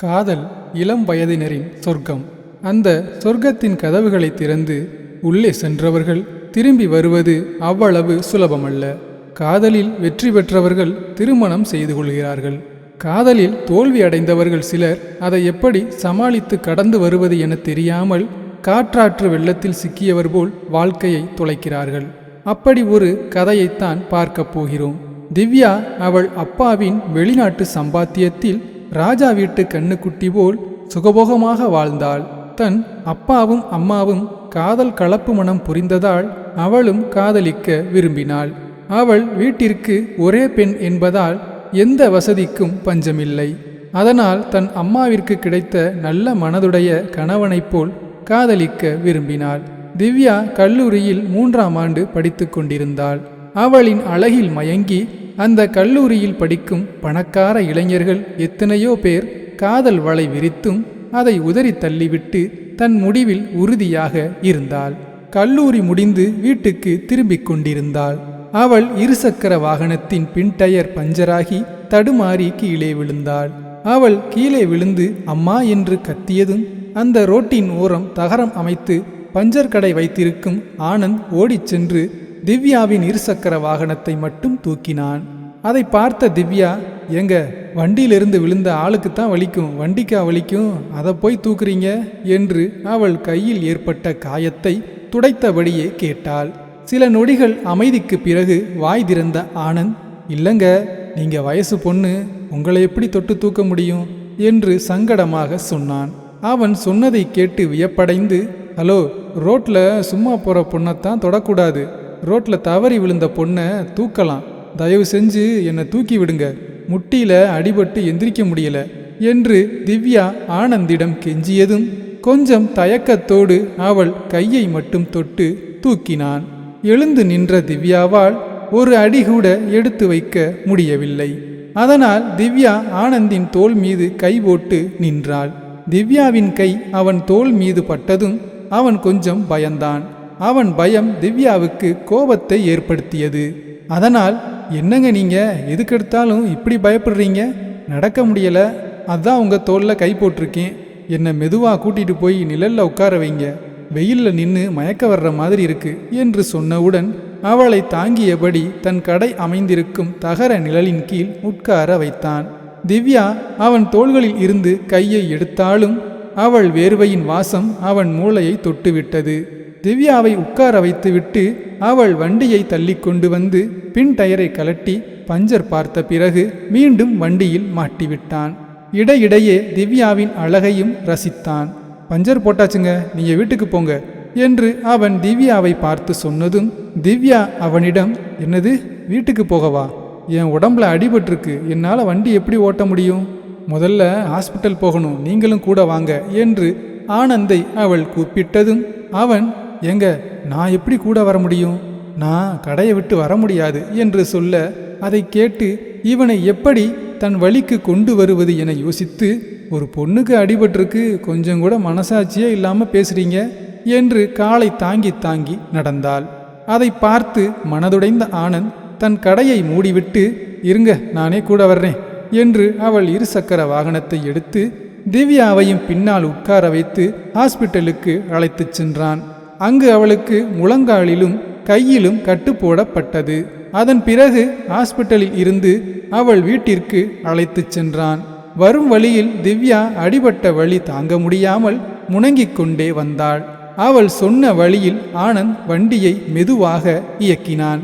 காதல் இளம் வயதினரின் சொர்க்கம். அந்த சொர்க்கத்தின் கதவுகளை திறந்து உள்ளே சென்றவர்கள் திரும்பி வருவது அவ்வளவு சுலபமல்ல. காதலில் வெற்றி பெற்றவர்கள் திருமணம் செய்து கொள்கிறார்கள். காதலில் தோல்வி அடைந்தவர்கள் சிலர் அதை எப்படி சமாளித்து கடந்து வருவது என தெரியாமல் காற்றாற்று வெள்ளத்தில் சிக்கியவர் போல் வாழ்க்கையை தொலைக்கிறார்கள். அப்படி ஒரு கதையைத்தான் பார்க்கப் போகிறோம். திவ்யா அவள் அப்பாவின் வெளிநாட்டு சம்பாத்தியத்தில் ராஜா வீட்டு கண்ணுக்குட்டி போல் சுகபோகமாக வாழ்ந்தாள். தன் அப்பாவும் அம்மாவும் காதல் கலப்பு மனம் புரிந்ததால் அவளும் காதலிக்க விரும்பினாள். அவள் வீட்டிற்கு ஒரே பெண் என்பதால் எந்த வசதிக்கும் பஞ்சமில்லை. அதனால் தன் அம்மாவிற்கு கிடைத்த நல்ல மனதுடைய கணவனைப் போல் காதலிக்க விரும்பினாள். திவ்யா கல்லூரியில் மூன்றாம் ஆண்டு படித்துக் கொண்டிருந்தாள். அவளின் அழகில் மயங்கி அந்த கல்லூரியில் படிக்கும் பணக்கார இளைஞர்கள் எத்தனையோ பேர் காதல் வலை விரித்தும் அதை உதறி தள்ளிவிட்டு தன் முடிவில் உறுதியாக இருந்தாள். கல்லூரி முடிந்து வீட்டுக்கு திரும்பிக் கொண்டிருந்தாள். அவள் இருசக்கர வாகனத்தின் பின் டயர் பஞ்சராகி தடுமாறி கீழே விழுந்தாள். அவள் கீழே விழுந்து அம்மா என்று கத்தியதும் அந்த ரோட்டின் ஓரம் தகரம் அமைத்து பஞ்சர் கடை வைத்திருக்கும் ஆனந்த் ஓடிச் சென்று திவ்யாவின் இருசக்கர வாகனத்தை மட்டும் தூக்கினான். அதை பார்த்த திவ்யா எங்க வண்டியிலிருந்து விழுந்த ஆளுக்கு தான் வலிக்கும் வண்டிக்கா வலிக்கும் அதை போய் தூக்குறீங்க? என்று அவள் கையில் ஏற்பட்ட காயத்தை துடைத்தபடியே கேட்டாள். சில நொடிகள் அமைதிக்கு பிறகு வாய் திறந்த ஆனந்த் இல்லைங்க நீங்க வயசு பொண்ணு உங்களை எப்படி தொட்டு தூக்க முடியும்? என்று சங்கடமாக சொன்னான். அவன் சொன்னதை கேட்டு வியப்படைந்து ஹலோ ரோட்ல சும்மா போற பொண்ணைத்தான் தொடக்கூடாது ரோட்டில் தவறி விழுந்த பொண்ணை தூக்கலாம். தயவு செஞ்சு என்னை தூக்கி விடுங்க. முட்டியில அடிபட்டு எந்திரிக்க முடியல. என்று திவ்யா ஆனந்திடம் கெஞ்சியதும் கொஞ்சம் தயக்கத்தோடு அவள் கையை மட்டும் தொட்டு தூக்கினான். எழுந்து நின்ற திவ்யாவால் ஒரு அடி கூட எடுத்து வைக்க முடியவில்லை. அதனால் திவ்யா ஆனந்தின் தோல் மீது கை போட்டு நின்றாள். திவ்யாவின் கை அவன் தோல் மீது பட்டதும் அவன் கொஞ்சம் பயந்தான். அவன் பயம் திவ்யாவுக்கு கோபத்தை ஏற்படுத்தியது. அதனால் என்னங்க நீங்கள் எதுக்கெடுத்தாலும் இப்படி பயப்படுறீங்க? நடக்க முடியலை. அதான் உங்கள் தோளில் கை போட்டிருக்கேன். என்னை மெதுவாக கூட்டிகிட்டு போய் நிழலில் உட்கார வைங்க. வெயில்ல நின்று மயக்க வர்ற மாதிரி இருக்கு என்று சொன்னவுடன் அவளை தாங்கியபடி தன் கடை அமைந்திருக்கும் தகர நிழலின் கீழ் உட்கார வைத்தான். திவ்யா அவன் தோள்களில் இருந்து கையை எடுத்தாலும் அவள் வேர்வையின் வாசம் அவன் மூளையை தொட்டுவிட்டது. திவ்யாவை உட்கார வைத்துவிட்டு அவள் வண்டியை தள்ளிக்கொண்டு வந்து பின் டயரை கலட்டி பஞ்சர் பார்த்த பிறகு மீண்டும் வண்டியில் மாட்டிவிட்டான். இடையிடையே திவ்யாவின் அழகையும் ரசித்தான். பஞ்சர் போட்டாச்சுங்க நீங்க வீட்டுக்கு போங்க என்று அவன் திவ்யாவை பார்த்து சொன்னதும் திவ்யா அவனிடம் என்னது வீட்டுக்கு போகவா? என் உடம்புல அடிபட்டிருக்கு என்னால் வண்டி எப்படி ஓட்ட முடியும்? முதல்ல ஹாஸ்பிட்டல் போகணும் நீங்களும் கூட வாங்க என்று ஆனந்தை அவள் கூப்பிட்டதும் அவன் எங்க நான் எப்படி கூட வர முடியும்? நான் கடையை விட்டு வர முடியாது என்று சொல்ல அதை கேட்டு இவனை எப்படி தன் வழிக்கு கொண்டு வருவது என யோசித்து ஒரு பொண்ணுக்கு அடிபட்டிருக்கு கொஞ்சம் கூட மனசாட்சியே இல்லாமல் பேசுறீங்க என்று காலை தாங்கி தாங்கி நடந்தாள். அதை பார்த்து மனதுடைந்த ஆனந்த் தன் கடையை மூடிவிட்டு இருங்க நானே கூட வர்றேன் என்று அவள் இருசக்கர வாகனத்தை எடுத்து திவ்யாவையும் பின்னால் உட்கார வைத்து ஹாஸ்பிட்டலுக்கு அழைத்துச் சென்றான். அங்கு அவளுக்கு முழங்காலிலும் கையிலும் கட்டு போடப்பட்டது அதன் பிறகு ஹாஸ்பிட்டலில் இருந்து அவள் வீட்டிற்கு அழைத்துச் சென்றான். வரும் வழியில் திவ்யா அடிபட்ட வழி தாங்க முடியாமல் முணங்கிக் கொண்டே வந்தாள். அவள் சொன்ன வழியில் ஆனந்த் வண்டியை மெதுவாக இயக்கினான்.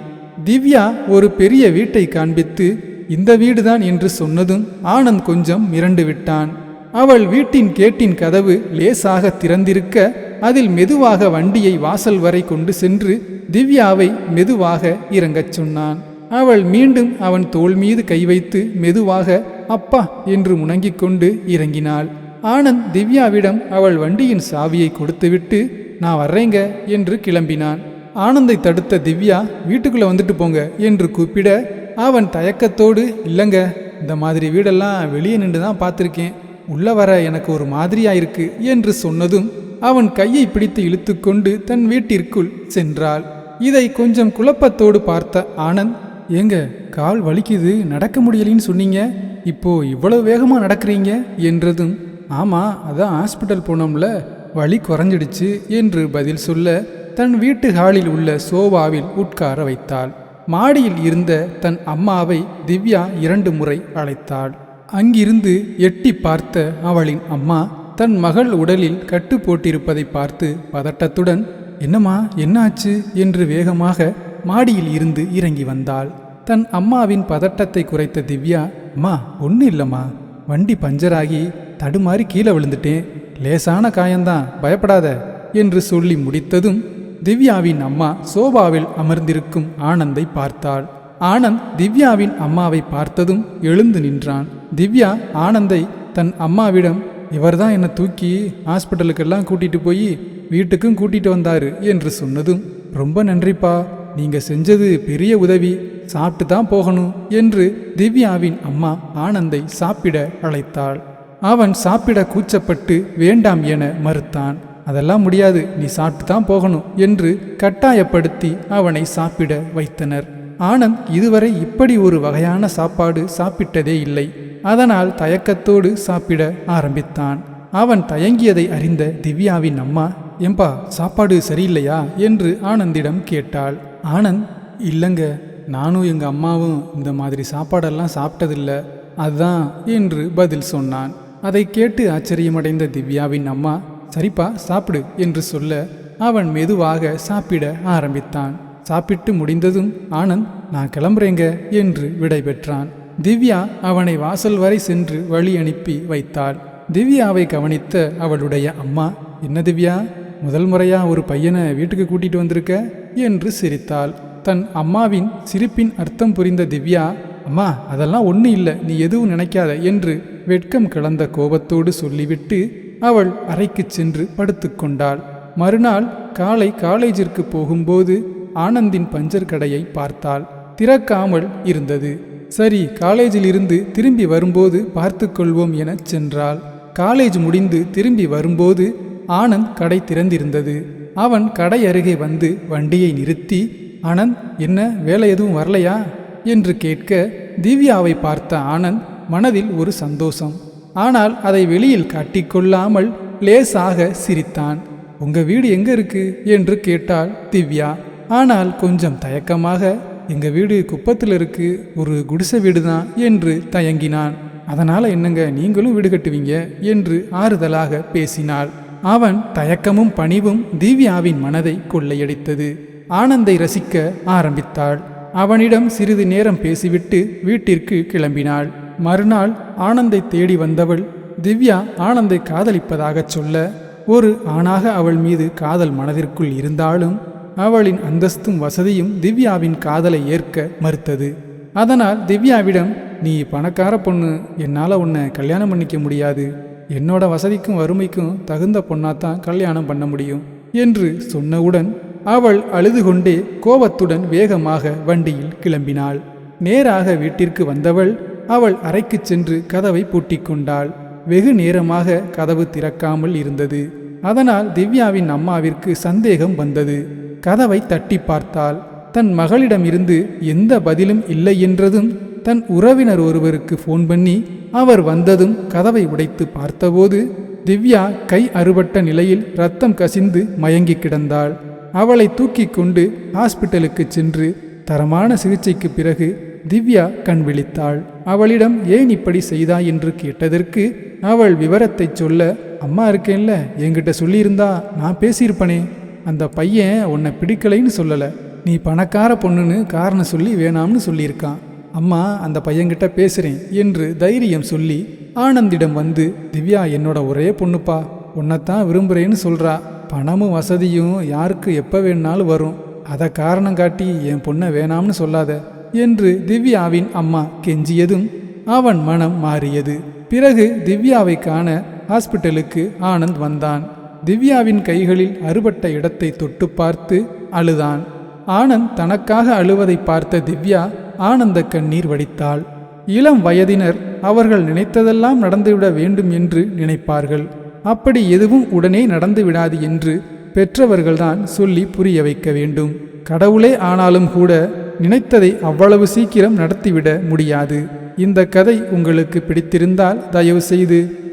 திவ்யா ஒரு பெரிய வீட்டை காண்பித்து இந்த வீடுதான் என்று சொன்னதும் ஆனந்த் கொஞ்சம் மிரண்டு விட்டான். அவள் வீட்டின் கேட்டின் கதவு லேசாக திறந்திருக்க அதில் மெதுவாக வண்டியை வாசல் வரை கொண்டு சென்று திவ்யாவை மெதுவாக இறங்கச் சொன்னான். அவள் மீண்டும் அவன் தோள் மீது கை வைத்து மெதுவாக அப்பா என்று முணங்கிக் கொண்டு இறங்கினாள். ஆனந்த் திவ்யாவிடம் அவள் வண்டியின் சாவியை கொடுத்துவிட்டு நான் வர்றேங்க என்று கிளம்பினான். ஆனந்தை தடுத்த திவ்யா வீட்டுக்குள்ளே வந்துட்டு போங்க என்று கூப்பிட அவன் தயக்கத்தோடு இல்லைங்க இந்த மாதிரி வீடெல்லாம் வெளியே நின்று தான் பார்த்துருக்கேன். உள்ள வர எனக்கு ஒரு மாதிரியாயிருக்கு என்று சொன்னதும் அவன் கையை பிடித்து இழுத்துக்கொண்டு தன் வீட்டிற்குள் சென்றாள். இதை கொஞ்சம் குழப்பத்தோடு பார்த்த ஆனந்த் ஏங்க கால் வலிக்குது நடக்க முடியலைன்னு சொன்னீங்க. இப்போ இவ்வளவு வேகமாக நடக்கிறீங்க? என்றதும் ஆமாம் அதான் ஹாஸ்பிட்டல் போனோம்ல வலி குறைஞ்சிடுச்சு என்று பதில் சொல்ல தன் வீட்டு ஹாலில் உள்ள சோபாவில் உட்கார வைத்தாள். மாடியில் இருந்த தன் அம்மாவை திவ்யா இரண்டு முறை அழைத்தாள். அங்கிருந்து எட்டி பார்த்த அவளின் அம்மா தன் மகள் உடலில் கட்டு போட்டிருப்பதை பார்த்து பதட்டத்துடன் என்னம்மா என்னாச்சு? என்று வேகமாக மாடியில் இருந்து இறங்கி வந்தாள். தன் அம்மாவின் பதட்டத்தை குறைத்த திவ்யா அம்மா ஒன்றும் இல்லைம்மா. வண்டி பஞ்சராகி தடுமாறி கீழே விழுந்துட்டேன். லேசான காயந்தான் பயப்படாத என்று சொல்லி முடித்ததும் திவ்யாவின் அம்மா சோபாவில் அமர்ந்திருக்கும் ஆனந்தை பார்த்தாள். ஆனந்த் திவ்யாவின் அம்மாவை பார்த்ததும் எழுந்து நின்றான். திவ்யா ஆனந்தை தன் அம்மாவிடம் இவர்தான் என்னை தூக்கி ஹாஸ்பிட்டலுக்கெல்லாம் கூட்டிட்டு போய் வீட்டுக்கும் கூட்டிட்டு வந்தாரு என்று சொன்னதும் ரொம்ப நன்றிப்பா. நீங்க செஞ்சது பெரிய உதவி. சாப்பிட்டு தான் போகணும் என்று திவ்யாவின் அம்மா ஆனந்தை சாப்பிட அழைத்தாள். அவன் சாப்பிட கூச்சப்பட்டு வேண்டாம் என மறுத்தான். அதெல்லாம் முடியாது. நீ சாப்பிட்டு தான் போகணும் என்று கட்டாயப்படுத்தி அவனை சாப்பிட வைத்தனர். ஆனந்த் இதுவரை இப்படி ஒரு வகையான சாப்பாடு சாப்பிட்டதே இல்லை. அதனால் தயக்கத்தோடு சாப்பிட ஆரம்பித்தான். அவன் தயங்கியதை அறிந்த திவ்யாவின் அம்மா ஏம்பா சாப்பாடு சரியில்லையா? என்று ஆனந்திடம் கேட்டாள். ஆனந்த் இல்லைங்க. நானும் எங்கள் அம்மாவும் இந்த மாதிரி சாப்பாடெல்லாம் சாப்பிட்டதில்ல. அதான் என்று பதில் சொன்னான். அதை கேட்டு ஆச்சரியமடைந்த திவ்யாவின் அம்மா சரிப்பா சாப்பிடு என்று சொல்ல அவன் மெதுவாக சாப்பிட ஆரம்பித்தான். சாப்பிட்டு முடிந்ததும் ஆனந்த் நான் கிளம்புறேங்க என்று விடைபெற்றான் திவ்யா அவனை வாசல் வரை சென்று வழி அனுப்பி வைத்தாள். திவ்யாவை கவனித்த அவளுடைய அம்மா என்ன திவ்யா முதல் முறையா ஒரு பையனை வீட்டுக்கு கூட்டிட்டு வந்திருக்க? என்று சிரித்தாள். தன் அம்மாவின் சிரிப்பின் அர்த்தம் புரிந்த திவ்யா அம்மா அதெல்லாம் ஒன்றும் இல்லை நீ எதுவும் நினைக்காத என்று வெட்கம் கலந்த கோபத்தோடு சொல்லிவிட்டு அவள் அறைக்கு சென்று படுத்துக்கொண்டாள் மறுநாள் காலை காலேஜிற்கு போகும்போது ஆனந்தின் பஞ்சர் கடையை பார்த்தாள். திறக்காமல் இருந்தது. சரி காலேஜில் இருந்து திரும்பி வரும்போது பார்த்து கொள்வோம் எனச் சென்றாள். காலேஜ் முடிந்து திரும்பி வரும்போது ஆனந்த் கடை திறந்திருந்தது. அவன் கடை அருகே வந்து வண்டியை நிறுத்தி ஆனந்த் என்ன வேலை எதுவும் வரலையா? என்று கேட்க திவ்யாவை பார்த்த ஆனந்த் மனதில் ஒரு சந்தோஷம். ஆனால் அதை வெளியில் காட்டிக்கொள்ளாமல் லேசாக சிரித்தான். உங்க வீடு எங்க இருக்கு? என்று கேட்டாள் திவ்யா. ஆனால் கொஞ்சம் தயக்கமாக எங்கள் வீடு குப்பத்தில் இருக்கு ஒரு குடிசை வீடு தான் என்று தயங்கினான். அதனால் என்னங்க நீங்களும் வீடு கட்டுவீங்க என்று ஆறுதலாக பேசினாள். அவன் தயக்கமும் பணிவும் திவ்யாவின் மனதை கொள்ளையடித்தது. ஆனந்தை ரசிக்க ஆரம்பித்தாள். அவனிடம் சிறிது நேரம் பேசிவிட்டு வீட்டிற்கு கிளம்பினாள். மறுநாள் ஆனந்தை தேடி வந்தவள் திவ்யா ஆனந்தை காதலிப்பதாகச் சொல்ல ஒரு ஆணாக அவள் மீது காதல் மனதிற்குள் இருந்தாலும் அவளின் அந்தஸ்தும் வசதியும் திவ்யாவின் காதலை ஏற்க மறுத்தது. அதனால் திவ்யாவிடம் நீ பணக்கார பொண்ணு என்னால் உன்னை கல்யாணம் பண்ணிக்க முடியாது. என்னோட வசதிக்கும் வறுமைக்கும் தகுந்த பொண்ணாத்தான் கல்யாணம் பண்ண முடியும் என்று சொன்னவுடன் அவள் அழுது கொண்டே கோபத்துடன் வேகமாக வண்டியில் கிளம்பினாள். நேராக வீட்டிற்கு வந்தவள் அவள் அறைக்குச் சென்று கதவை பூட்டிக்கொண்டாள் வெகு நேரமாக கதவு திறக்காமல் இருந்தது. அதனால் திவ்யாவின் அம்மாவிற்கு சந்தேகம் வந்தது. கதவை தட்டி பார்த்தாள் தன் மகளிடமிருந்து எந்த பதிலும் இல்லை என்றதும் தன் உறவினர் ஒருவருக்கு ஃபோன் பண்ணி அவர் வந்ததும் கதவை உடைத்து பார்த்தபோது திவ்யா கை அறுபட்ட நிலையில் ரத்தம் கசிந்து மயங்கி கிடந்தாள். அவளை தூக்கி கொண்டு ஹாஸ்பிட்டலுக்கு சென்று தரமான சிகிச்சைக்கு பிறகு திவ்யா கண் விழித்தாள். அவளிடம் ஏன் இப்படி செய்தாய்? என்று கேட்டதற்கு அவள் விவரத்தைச் சொல்ல அம்மா இருக்கேன்ல என்கிட்ட சொல்லியிருந்தா நான் பேசியிருப்பனே அந்த பையன் உன்னை பிடிக்கலைன்னு சொல்லலை. நீ பணக்கார பொண்ணுன்னு காரணம் சொல்லி வேணாம்னு சொல்லியிருக்கான். அம்மா அந்த பையன்கிட்ட பேசுகிறேன் என்று தைரியம் சொல்லி ஆனந்திடம் வந்து திவ்யா என்னோட ஒரே பொண்ணுப்பா. உன்னைத்தான் விரும்புகிறேன்னு சொல்கிறா பணமும் வசதியும் யாருக்கு எப்போ வேணுனாலும் வரும். அதை காரணம் காட்டி என் பொண்ணை வேணாம்னு சொல்லாத என்று திவ்யாவின் அம்மா கெஞ்சியதும் அவன் மனம் மாறியது. பிறகு திவ்யாவை காண ஹாஸ்பிட்டலுக்கு ஆனந்த் வந்தான். திவ்யாவின் கைகளில் அறுபட்ட இடத்தை தொட்டு பார்த்து அழுதான். ஆனந்த் தனக்காக அழுவதை பார்த்த திவ்யா ஆனந்த கண்ணீர் வடித்தாள். இளம் வயதினர் அவர்கள் நினைத்ததெல்லாம் நடந்துவிட வேண்டும் என்று நினைப்பார்கள். அப்படி எதுவும் உடனே நடந்து விடாது என்று பெற்றவர்கள்தான் சொல்லி புரிய வைக்க வேண்டும். கடவுளே ஆனாலும் கூட நினைத்ததை அவ்வளவு சீக்கிரம் நடத்திவிட முடியாது. இந்த கதை உங்களுக்கு பிடித்திருந்தால் தயவு செய்து